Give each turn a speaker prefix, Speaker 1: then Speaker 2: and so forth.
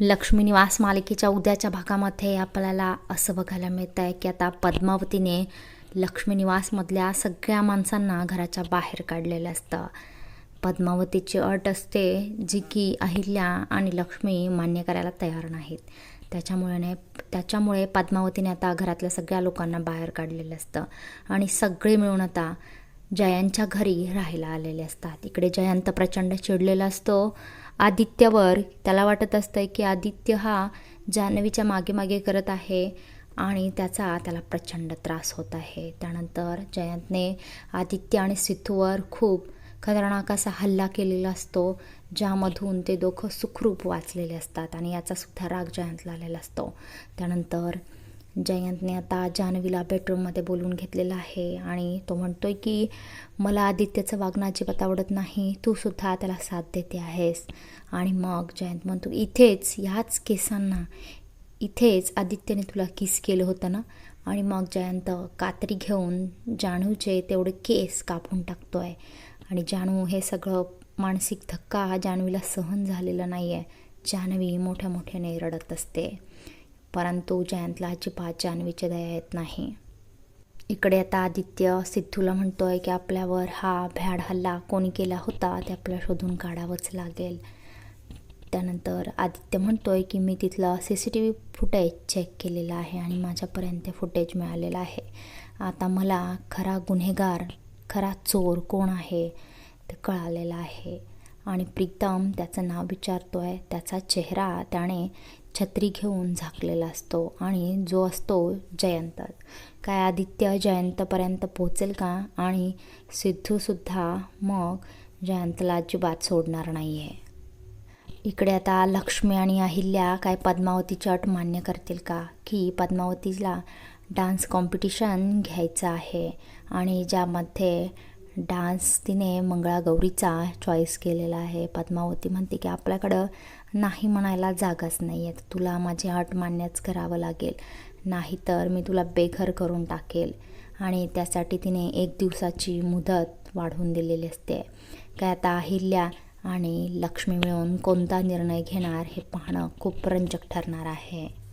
Speaker 1: लक्ष्मीनिवास मालिकेच्या उद्याच्या भागामध्ये आपल्याला असं बघायला मिळतं आहे की आता पद्मावतीने लक्ष्मीनिवासमधल्या सगळ्या माणसांना घराच्या बाहेर काढलेलं असतं. पद्मावतीची अट असते जी की अहिल्या आणि लक्ष्मी मान्य करायला तयार नाहीत. त्याच्यामुळे नाही त्याच्यामुळे पद्मावतीने आता घरातल्या सगळ्या लोकांना बाहेर काढलेलं असतं. आणि सगळे मिळून आता जयांच्या घरी राहायला आलेले असतात. इकडे जयंत प्रचंड चिडलेला असतो. आदित्यवर त्याला वाटत असतं की आदित्य हा जान्हवीच्या मागे मागे करत आहे आणि त्याचा त्याला प्रचंड त्रास होत आहे. त्यानंतर जयंतने आदित्य आणि सिद्धूवर खूप खतरनाक असा हल्ला केलेला असतो ज्यामधून ते दोघं सुखरूप वाचलेले असतात आणि याचा सुद्धा राग जयंतला आलेला असतो. त्यानंतर जयंतने आता जान्हवीला बेडरूममध्ये बोलवून घेतलेला आहे आणि तो म्हणतोय की मला आदित्यचं वागणं अजिबात आवडत नाही. तू सुद्धा त्याला साथ देते आहेस. आणि मग जयंत म्हणतो इथेच ह्याच केसांना. इथेच आदित्यने तुला किस केलं होतं ना? आणि मग जयंत कात्री घेऊन जाणूचे तेवढे केस कापून टाकतो आहे आणि जानू हे सगळं मानसिक धक्का हा जान्हवीला सहन झालेला नाही आहे जान्हवी मोठ्या मोठ्याने रडत असते. परंतु जयंतला अजिबात जान्हवीची दया येत नाही. इकडे आता आदित्य सिद्धूला म्हणतोय की आपल्यावर हा भ्याड हल्ला कोणी केला होता ते आपल्याला शोधून काढावंच लागेल. त्यानंतर आदित्य म्हणतोय की मी तिथलं C C T V footage check केलेलं आहे आणि माझ्यापर्यंत ते फुटेज मिळालेलं आहे. आता मला खरा गुन्हेगार खरा चोर कोण आहे ते कळालेलं आहे. आणि प्रीतम त्याचं नाव विचारतो आहे त्याचा चेहरा त्याने छत्री घेऊन झाकलेला असतो आणि जो असतो जयंत. काय आदित्य जयंतपर्यंत पोचेल का? आणि सिद्धूसुद्धा मग जयंतला अजिबात सोडणार नाही आहे इकडे आता लक्ष्मी आणि अहिल्या काय पद्मावतीची अट मान्य करतील का? की पद्मावतीला डान्स कॉम्पिटिशन घ्यायचं आहे आणि ज्यामध्ये डान्स तिने मंगळागौरीचा चॉईस केलेला आहे. पद्मावती म्हणते की आपल्याकडं नाही म्हणायला जागाच नाही आहे तुला माझी अट मान्यच करावं लागेल. नाहीतर मी तुला बेघर करून टाकेल. आणि त्यासाठी तिने एक दिवसाची मुदत वाढवून दिलेली असते. काय आता अहिल्या आणि लक्ष्मी मिळून कोणता निर्णय घेणार हे पाहणं खूप रंजक ठरणार आहे.